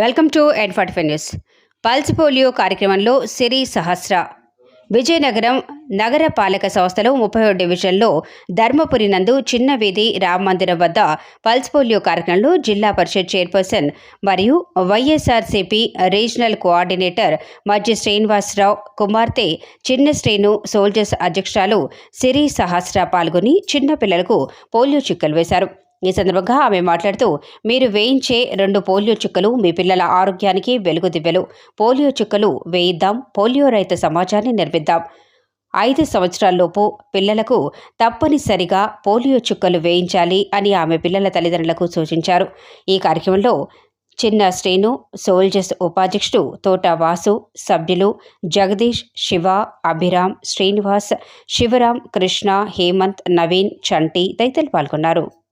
Welcome to N forty five news. Pulse polio కార్యక్రమంలో సిరి సహస్ర. విజయనగరం నగర పాలక సంస్థలో ముప్పై డివిజన్లో ధర్మపురి నందు చిన్న వీధి రామ మందిరం వద్ద పల్స్ పోలియో కార్యక్రమంలో జిల్లా పరిషత్ చైర్పర్సన్ మరియు వైఎస్ఆర్సీపీ రీజనల్ కోఆర్డినేటర్ మధ్య శ్రీనివాసరావు కుమార్తె చిన్న శ్రేణు సోల్జర్స్ అధ్యక్షురాలు సిరి సహస్ర పాల్గొని చిన్న పిల్లలకు పోలియో చుక్కలు వేశారు. ఈ సందర్భంగా ఆమె మాట్లాడుతూ మీరు వేయించే రెండు పోలియో చుక్కలు మీ పిల్లల ఆరోగ్యానికి వెలుగు దివ్యలు. పోలియో చుక్కలు వేయిద్దాం పోలియో రహిత సమాజాన్ని నిర్మిద్దాం. ఐదు సంవత్సరాల్లోపు పిల్లలకు తప్పనిసరిగా పోలియో చుక్కలు వేయించాలి అని ఆమె పిల్లల తల్లిదండ్రులకు సూచించారు. ఈ కార్యక్రమంలో చిన్న శ్రీను సోల్జర్స్ ఉపాధ్యక్షుడు తోట వాసు సభ్యులు జగదీష్ శివ అభిరామ్ శ్రీనివాస్ శివరాం కృష్ణ హేమంత్ నవీన్ చంటి తదితరులు పాల్గొన్నారు.